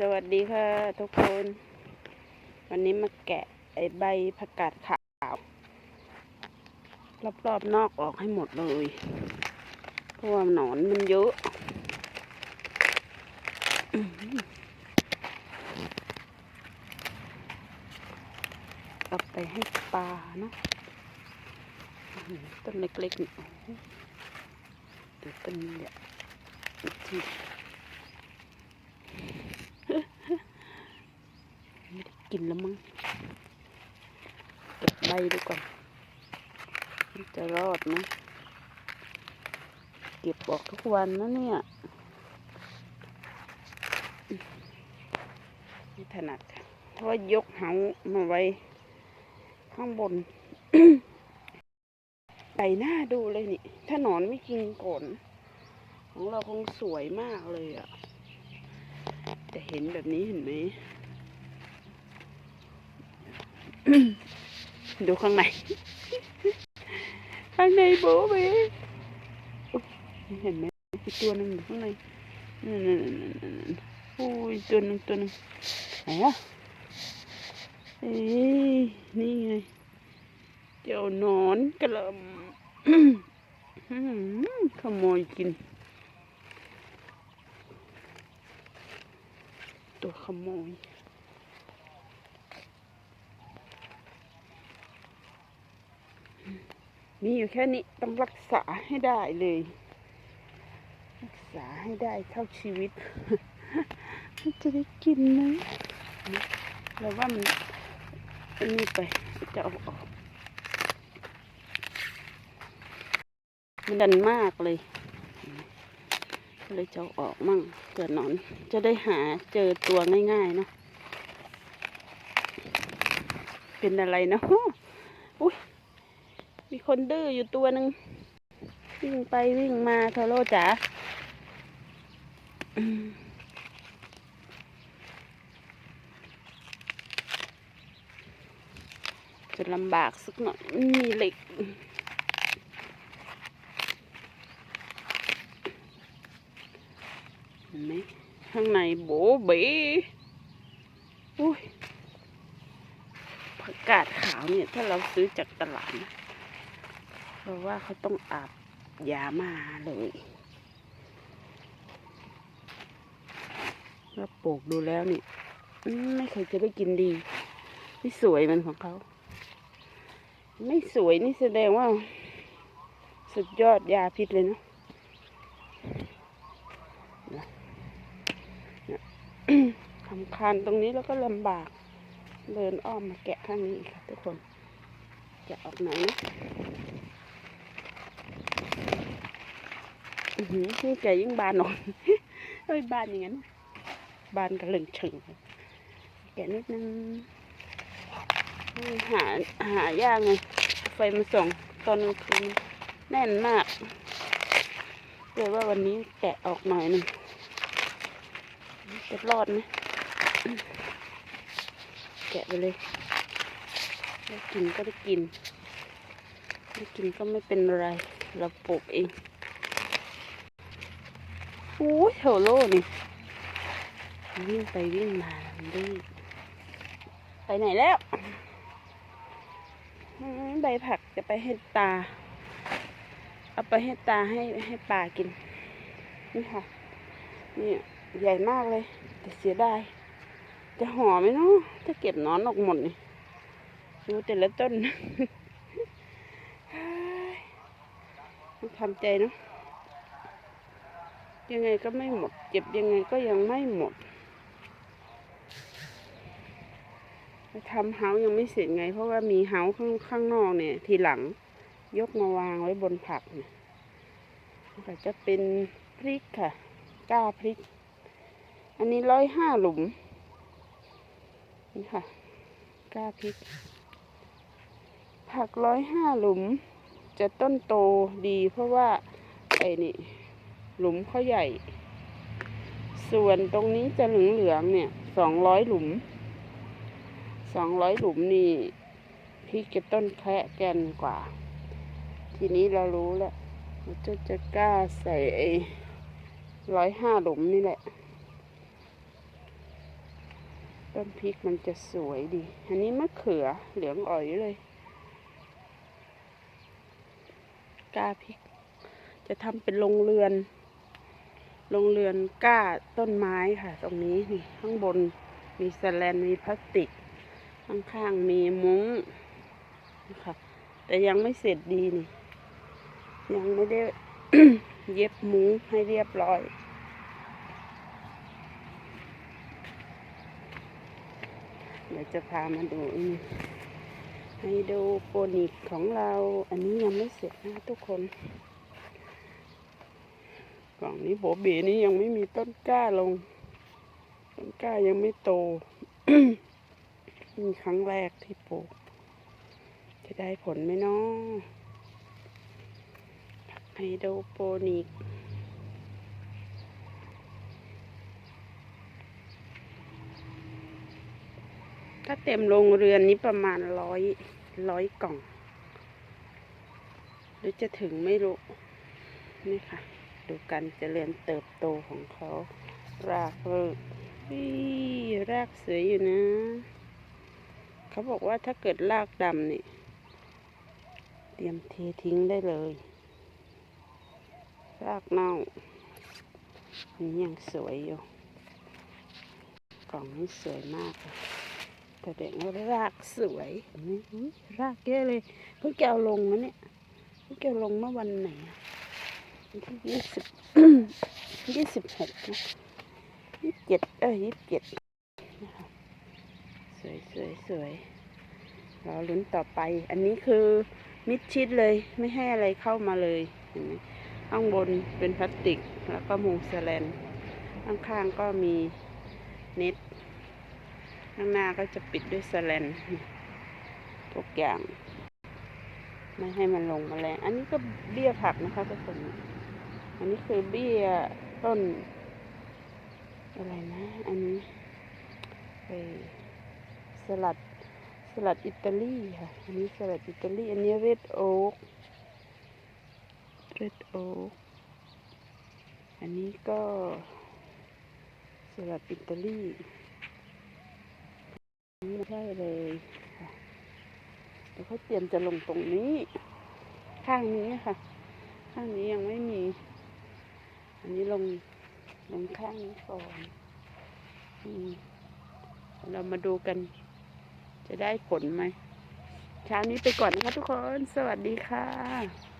สวัสดีค่ะทุกคน วันนี้มาแกะไอใบผักกาดขาวรอบๆนอกออกให้หมดเลยเพราะว่าหนอนมันเยอะเอาไปให้ปลาเนาะต้นเล็กๆนี่โอ้โหเดี๋ยวต้นเนี่ยที่ ไม่ได้ กินแล้วมั้งเก็บใบดูก่อนจะรอดไหมเก็บออกทุกวันนะเนี่ยไม่ถนัดค่ะเพราะยกเหามาไว้ ข้างบนใบหน้าดูเลยนี่ ถ้าหนอนไม่กินก่อน ของเราคงสวยมากเลยอะ แต่เห็นแบบนี้เห็นไหม ดูข้างใน ข้างในโบเบเห็นไหมอีกตัวหนึ่งอยู่ข้างในนั่นนั่นนั่นนโอ้ยตัวหนึ่งตัวหนึ่งไหนอะเอ้ยนี่ไง เจ้านอนกระหลำอื้อหือขโมยกิน ตัวขโมย มีอยู่แค่นี้ต้องรักษาให้ได้เลย รักษาให้ได้เท่าชีวิต จะได้กินไหมเราว่ามันอันนี้ไปจะเอาออก มันดันมากเลยก็เลยจะออกมั่งเกิดหนอน จะได้หาเจอตัวง่ายๆเนาะเป็นอะไรนะอุ้ย มีคนดื้ออยู่ตัวหนึ่งวิ่งไปวิ่งมาเทโลจ๋าจะลำบากสักหน่อยมีเหล็กเห็นไหมข้างในโบเบอุ้ยผักกาดขาวเนี่ย ถ้าเราซื้อจากตลาดนะ เพราะว่าเขาต้องอาบยามาเลยแล้วปลูกดูแล้วนี่ไม่เคยจะได้กินดี ไม่สวยมันของเขา ไม่สวยนี่แสดงว่า สุดยอดยาพิษเลยเนาะทำคานตรงนี้แล้วก็ลำบาก เดินอ้อมมาแกะข้างนี้ค่ะทุกคน จะออกไหนนะ อือหือ ยิ่งแก่ยิ่งบานหนอยเฮ้ยบานอย่างนั้น บานกระเหลึงเฉึงแกะนิดนึง หาหายากไงไฟมาส่องตอนกลางคืนแน่นมากเลยว่าวันนี้แกะออกหน่อยหนึงจะรอดไหมแกะไปเลยได้กินก็ได้กิน ไม่กินก็ไม่เป็นไร เราปลูกเอง อ้ยโถโลนี่วิ่งไปวิ่งมาดื้อไปไหนแล้วใบผักจะไปให้ตา เอาไปให้ตาให้ให้ปลากิน นี่ค่ะ นี่ใหญ่มากเลย แต่เสียดาย จะห่อไหมเนาะถ้าเก็บนอนออกหมดนี่ดูแต่ละต้นต้องทำใจเนาะ ยังไงก็ไม่หมดเจ็บยังไงก็ยังไม่หมดทำเฮายังไม่เสร็จไง เพราะว่ามีเฮาข้างข้างนอกเนี่ย ทีหลังยกมาวางไว้บนผักเนี่ยแต่จะเป็นพริกค่ะ ก้าพริก อันนี้ร้อยห้าหลุม นี่ค่ะ ก้าพริก ผักร้อยห้าหลุม จะต้นโตดีเพราะว่าไอ้นี่ หลุมเขาใหญ่ ส่วนตรงนี้จะเหลืองเหลืองเนี่ยสองร้อยหลุม สองร้อยหลุมนี่พริกเกตต้นแพริกจะต้นแคะแกนกว่า ทีนี้เรารู้แล้วเราจะจะกล้าใส่ไอ้ร้อยห้าหลุมนี่แหละ ต้นพริกมันจะสวยดี อันนี้มะเขือเหลืองอ่อยเลย กล้าพริก จะทำเป็นโรงเรือน โรงเรือนก้าต้นไม้ค่ะ ตรงนี้นี่ข้างบนมีแสแลนมีพลาสติก ข้างๆมีมุ้งนะคะแต่ยังไม่เสร็จดีนี่ ยังไม่ได้เย็บมุ้งให้เรียบร้อย เดี๋ยวจะพามาดูนี่ไฮโดรโปนิกของเรา อันนี้ยังไม่เสร็จนะทุกคน กล่องนี้โบเบนี้ยังไม่มีต้นกล้าลง ต้นกล้ายังไม่โตนี่ครั้งแรกที่ปลูก จะได้ผลไหมเนาะไฮโดรโปนิกถ้าเต็มโรงเรือนนี้ประมาณร้อยร้อยกล่อง หรือจะถึงไม่รู้ นี่ค่ะ ดูการเจริญเติบโตของเขา รากเริกนี่รากสวยอยู่นะ เขาบอกว่าถ้าเกิดรากดำนี่ เตรียมเททิ้งได้เลย รากเน่าอันนี้ยังสวยอยู่ กล่องนี้สวยมากเลยแสดงว่ารากสวยนไหมอุ๊ยรากเยอะเลยเพิ่งแกเอาลงนะเนี่ยเพิ่งแกเอาลงเมื่อวันไหน ยี่สิบยี่สิบหกนะยี่สิบเจ็ดเอ้ยยี่สิบเจ็ดนะคะสวยสวยสวยรอลุ้นต่อไป อันนี้คือมิดชิดเลยไม่ให้อะไรเข้ามาเลยเห็นไหมข้างบนเป็นพลาสติกแล้วก็มุงสแลนข้างๆก็มีเน็ตข้างหน้าก็จะปิดด้วยสแลนทุกอย่าง ไม่ให้มันลงมาแรงอันนี้ก็เบี้ยผักนะคะทุกคน อันนี้คือเบี้ยต้น อะไรนะ อันนี้ไปสลัดสลัดอิตาลีค่ะ อันนี้สลัดอิตาลี อันนี้เรดโอ๊กเรดโอ๊กอันนี้ก็สลัดอิตาลีไม่ใช่เลย เดี๋ยวเขาเตรียมจะลงตรงนี้ ข้างนี้ค่ะ ข้างนี้ยังไม่มี อันนี้ลงลงข้างนี้ก่อนอมเรามาดูกัน จะได้ผลไหมเช้านี้ไปก่อนนะคะทุกคน สวัสดีค่ะ